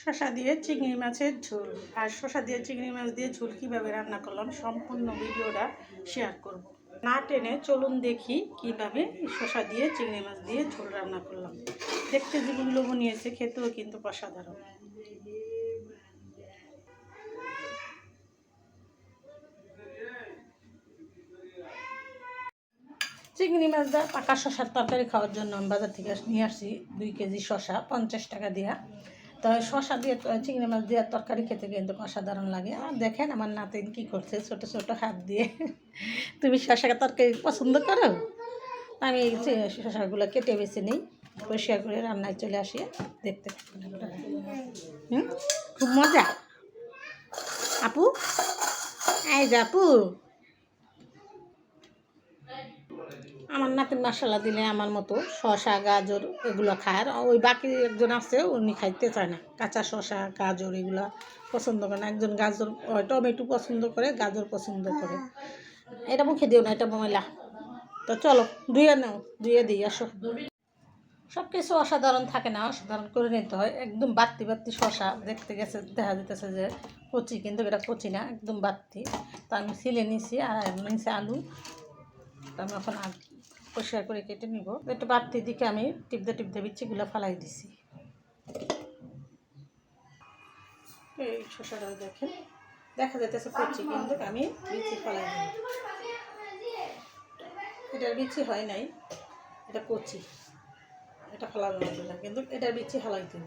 শসা দিয়ে চিংড়ি মাছের ঝোল। আর শসা দিয়ে চিংড়ি মাছ দিয়ে ঝোল কীভাবে রান্না করলাম সম্পূর্ণ ভিডিওটা শেয়ার করব। না টেনে চলুন দেখি কীভাবে শসা দিয়ে চিংড়ি মাছ দিয়ে ঝোল রান্না করলাম। দেখতে যেগুলো লোভনীয়ছে খেতেও কিন্তু অসাধারণ। চিংড়ি মাছ দা পাকা শশার তরকারি খাওয়ার জন্য আমি বাজার থেকে নিয়ে আসছি দুই কেজি শশা পঞ্চাশ টাকা দিয়া। তো শশা দিয়ে চিংড়ি মাছ দিয়ে তরকারি খেতে কিন্তু অসাধারণ লাগে। আর দেখেন আমার নাতিন কি করছে, ছোট ছোট হাত দিয়ে। তুমি শশা তরকারি পছন্দ করো? আমি শশাগুলো কেটে বেছে নিই পরিষ্কার করে রান্নায় চলে আসি। দেখতে হুম? খুব মজা। আপু? এই যে আপু। আমার নাতিন মশলা দিলে আমার মতো শসা, গাজর এগুলো খায়। আর ওই বাকি একজন আছে, উনি খাইতে চায় না। কাঁচা শসা, গাজর এগুলো পছন্দ করে না। একজন গাজর টমেটো পছন্দ করে, গাজর পছন্দ করে। এটা মুখে দিও না, এটা ময়লা। তো চলো, ধুয়ে নাও, ধুয়ে দিই আসো। সব কিছু অসাধারণ থাকে না, অসাধারণ করে নিতে হয়। একদম বাত্তি বাত্তি শশা দেখতে গেছে, দেখা যেতেছে যে কচি, কিন্তু এটা কচি না, একদম বাত্তি তো আমি সিলে নিছি, আর নিছি আলু। আমি এখন পরিষ্কার করে কেটে নিব। একটু বাড়তি দিকে আমি টিপতে টিপতে বিচ্ছিগুলো ফালাই দিছি। এই শসাটা দেখেন। দেখা যাইতেছে কচি কিন্তু আমি বিচি ফালাই দিব এটার বিচি হয় নাই। এটা কচি। এটা ফালানো যাবে না, কিন্তু এটার বিচি হালাই দিব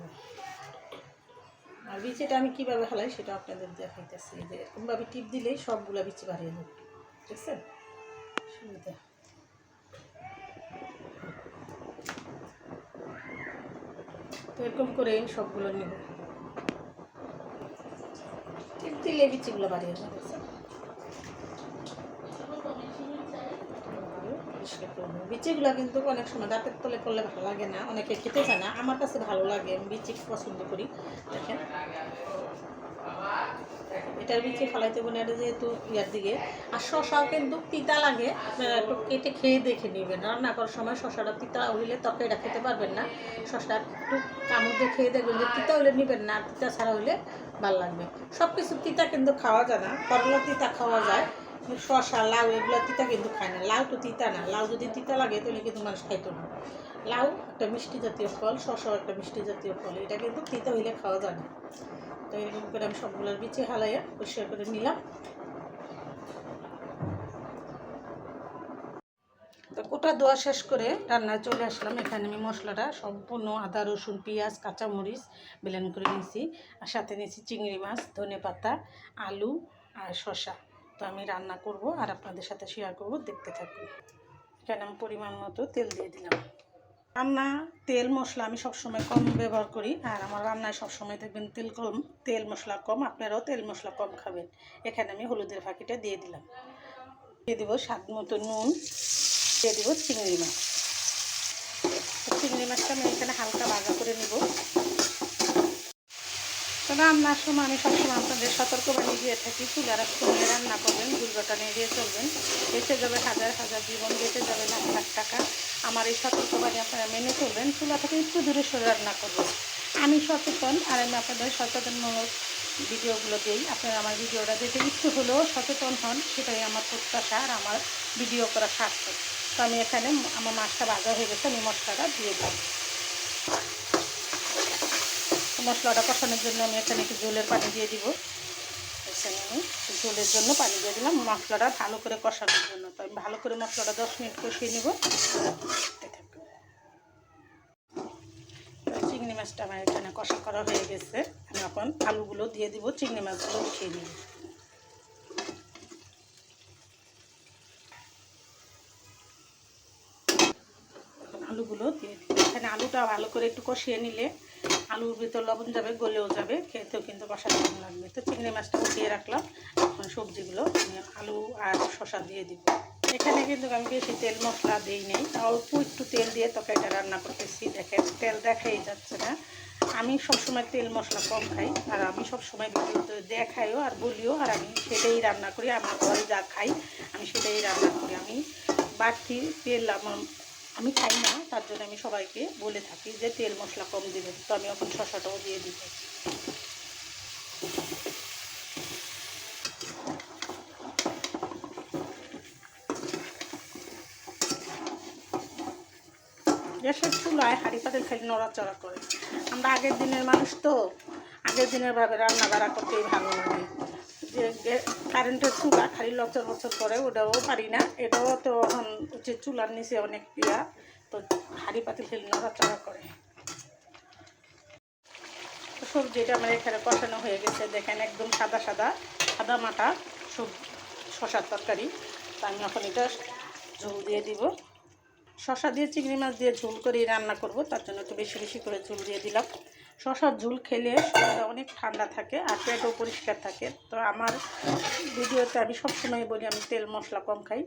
আর বিচিটা আমি কীভাবে হালাই সেটা আপনাদের দেখাইতেছি। যে এরকমভাবে টিপ দিলেই সবগুলা বিচি বাড়িয়ে দেবে। ঠিক আছে? সুবিধা। এরকম করে সবগুলো নেব। দিলে বিচিগুলো বাড়িয়ে বিচিগুলো কিন্তু অনেক সময় দাঁতের তলে করলে ভালো লাগে না, অনেকে খেতে চায় না। আমার কাছে ভালো লাগে, আমি বিচি পছন্দ করি, দেখেন। এটার বিচে ফালাইতে বোনে এটা যেহেতু ইয়ার দিকে। আর শশাও কিন্তু তিতা লাগে, আপনারা একটু কেটে খেয়ে দেখে নেবেন। রান্না করার সময় শশাটা তিতা হইলে এটা খেতে পারবেন না। শশা একটু কামড় দিয়ে খেয়ে দেখবেন যে তিতা হইলে নেবেন না তিতা ছাড়া হইলে ভালো লাগবে। সব কিছু তিতা কিন্তু খাওয়া যায় না করলা তিতা খাওয়া যায়। শশা লাউ, এগুলো তিতা কিন্তু খায় না। লাউ তো তিতা না। লাউ যদি তিতা লাগে, তাহলে কিন্তু মানুষ খাইতো না। লাউ একটা মিষ্টি জাতীয় ফল শশাও একটা মিষ্টি জাতীয় ফল। এটা কিন্তু তিতা হইলে খাওয়া যায় না। তো এরকম করে আমি সবগুলোর বিচে হালাইয়া পরিষ্কার করে নিলাম। তো কোটা ধোয়া শেষ করে রান্নায় চলে আসলাম। এখানে আমি মশলাটা সম্পূর্ণ আদা, রসুন, পেঁয়াজ, কাঁচামরিচ বেলেন করে নিয়েছি। আর সাথে নিয়েছি চিংড়ি মাছ ধনে পাতা আলু আর শসা। তো আমি রান্না করব আর আপনাদের সাথে শেয়ার করব, দেখতে থাকুন। এখানে আমি পরিমাণ মতো তেল দিয়ে দিলাম। রান্না, তেল, মশলা আমি সবসময় কম ব্যবহার করি আর আমার রান্নায় সবসময় দেখবেন তেল কম, তেল, মশলা কম, আপনারাও তেল, মশলা কম খাবেন। এখানে আমি হলুদের ফাঁকিটা দিয়ে দিলাম। দিয়ে দিব স্বাদ মতো নুন, দিয়ে দিব চিংড়ি মাছ। চিংড়ি মাছটা আমি এখানে হালকা ভাজা করে নিব। রান্নার সময় আমি সবসময় আপনাদের সতর্কবাণী দিয়ে থাকি, চুলার কমিয়ে রান্না করবেন দুর্ঘটনা এড়িয়ে চলবেন। বেঁচে যাবে হাজার হাজার জীবন, বেঁচে যাবে লাখ লাখ টাকা। আমার এই সতর্কবাণী আপনারা মেনে চলবেন, চুলা থেকে একটু দূরে সরে রান্না করবেন। আমি সচেতন আর আমি আপনাদের সচেতনমূলক ভিডিওগুলো দিই। আপনারা আমার ভিডিওটা দেখে একটু হলেও সচেতন হন, সেটাই আমার প্রত্যাশা আর আমার ভিডিও করা সার্থক। তো আমি এখানে আমার মাছটা ভাজা হয়ে গেছে, আমি মশলাটা দিয়ে দিই। মশলাটা কষানোর জন্য আমি এখানে একটু জলের পানি দিয়ে দিব। এখানে আমি জলের জন্য পানি দিয়ে দিলাম, মশলাটা ভালো করে কষানোর জন্য। তো আমি ভালো করে মশলাটা দশ মিনিট কষিয়ে নেব। চিংড়ি মাছটা আমার এখানে কষা করা হয়ে গেছে। আমি এখন আলুগুলো দিয়ে দিব, চিংড়ি মাছগুলো উঠিয়ে নিব। আলুগুলো দিয়ে দিব এখানে আলুটা ভালো করে একটু কষিয়ে নিলে আলুর ভিতর লবণ যাবে, গলেও যাবে, খেতেও কিন্তু কষা কেমন লাগবে। তো চিংড়ি মাছটা উঠিয়ে রাখলাম, এখন সবজিগুলো আলু আর শসা দিয়ে দিব। এখানে কিন্তু আমি বেশি তেল মশলা দিই নেই, অল্প একটু তেল দিয়ে তরকারিটা রান্না করতেছি, দেখেন, তেল দেখাই যাচ্ছে না। আমি সবসময় তেল মশলা কম খাই, আর আমি সবসময় দেখাইও আর বলিও, আর আমি সেটাই রান্না করি, আমার ঘরে যা খাই, আমি সেটাই রান্না করি। আমি বাড়তি তেল আমার আমি খাই না, তার জন্য আমি সবাইকে বলে থাকি যে তেল মশলা কম দেবেন তো আমি এখন শশাটাও দিয়ে দিব গ্যাসের চুলায় হাঁড়ি পাতিল খালি নড়াচড়া করে। আমরা আগের দিনের মানুষ তো, আগের দিনের ভাবে রান্না বাড়া করতেই ভালো লাগে। যে কারেন্টের চুলা খালি লচর বছর করে, ওটাও পারি না। এটাও তো এখন হচ্ছে চুলার নিচে অনেক ইয়া তো হাঁড়ি পাতিল খালি নড়াচড়া করে। সবজিটা আমার এখানে কষানো হয়ে গেছে। দেখেন একদম সাদা সাদা সাদা মাটা, সব শশার তরকারি। তা আমি এখন এটা ঝোল দিয়ে দিব। শশা দিয়ে চিংড়ি মাছ দিয়ে ঝোল করে রান্না করব, তার জন্য একটু বেশি বেশি করে ঝোল দিয়ে দিলাম। শশার ঝোল খেলে শরীরটা অনেক ঠান্ডা থাকে আর পেটও পরিষ্কার থাকে। তো আমার ভিডিওতে আমি সবসময় বলি, আমি তেল মশলা কম খাই।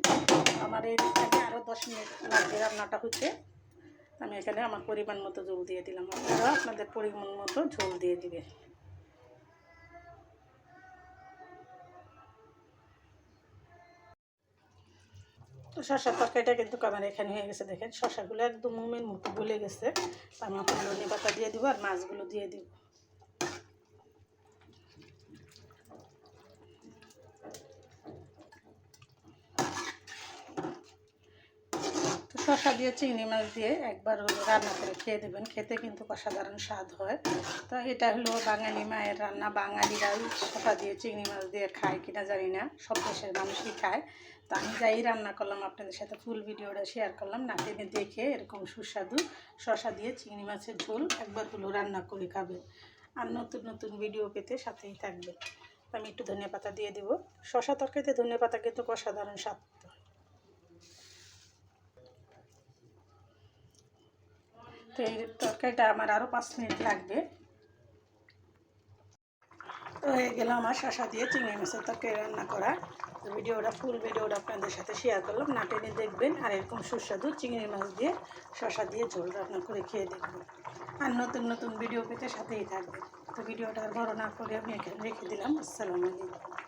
আমার এই এখানে আরও দশ মিনিট লাগবে রান্নাটা হচ্ছে আমি এখানে আমার পরিমাণ মতো ঝোল দিয়ে দিলাম। আপনারা আপনাদের পরিমাণ মতো ঝোল দিয়ে দিবেন শশার তরকারিটা কিন্তু আমার এখানে হয়ে গেছে, দেখেন। শশাগুলো একদম মোমের মতো গলে গেছে। আমি আপনার ধনে পাতা দিয়ে দিব আর মাছগুলো দিয়ে দিব। শশা দিয়ে, চিংড়ি মাছ দিয়ে একবার হলো রান্না করে খেয়ে দেবেন খেতে কিন্তু অসাধারণ স্বাদ হয়। তো এটা হলো বাঙালি মায়ের রান্না। বাঙালিরা শশা দিয়ে, চিংড়ি মাছ দিয়ে খায় কিনা জানি না। সব দেশের মানুষই খায়। তো আমি যাই রান্না করলাম, আপনাদের সাথে ফুল ভিডিওটা শেয়ার করলাম। না টেনে দেখে এরকম সুস্বাদু শশা দিয়ে চিংড়ি মাছের ঝোল একবার হলো রান্না করে খাবেন আর নতুন নতুন ভিডিও পেতে সাথেই থাকবে আমি একটু ধনে পাতা দিয়ে দিব। শশা তরকারিতে ধনে পাতা কিন্তু অসাধারণ স্বাদ তো এই তরকারিটা আমার আরও পাঁচ মিনিট লাগবে। তো হয়ে গেল আমার শশা দিয়ে চিংড়ি মাছের তরকারি রান্না করা। তো ভিডিওটা ফুল ভিডিওটা আপনাদের সাথে শেয়ার করলাম। না টেনে দেখবেন আর এরকম সুস্বাদু চিংড়ি মাছ দিয়ে শশা দিয়ে ঝোল রান্না করে খেয়ে দেখবেন। আর নতুন নতুন ভিডিও পেতে সাথেই থাকবেন। তো ভিডিওটা আর বড় না করে আমি এখানে রেখে দিলাম। আসসালামু আলাইকুম।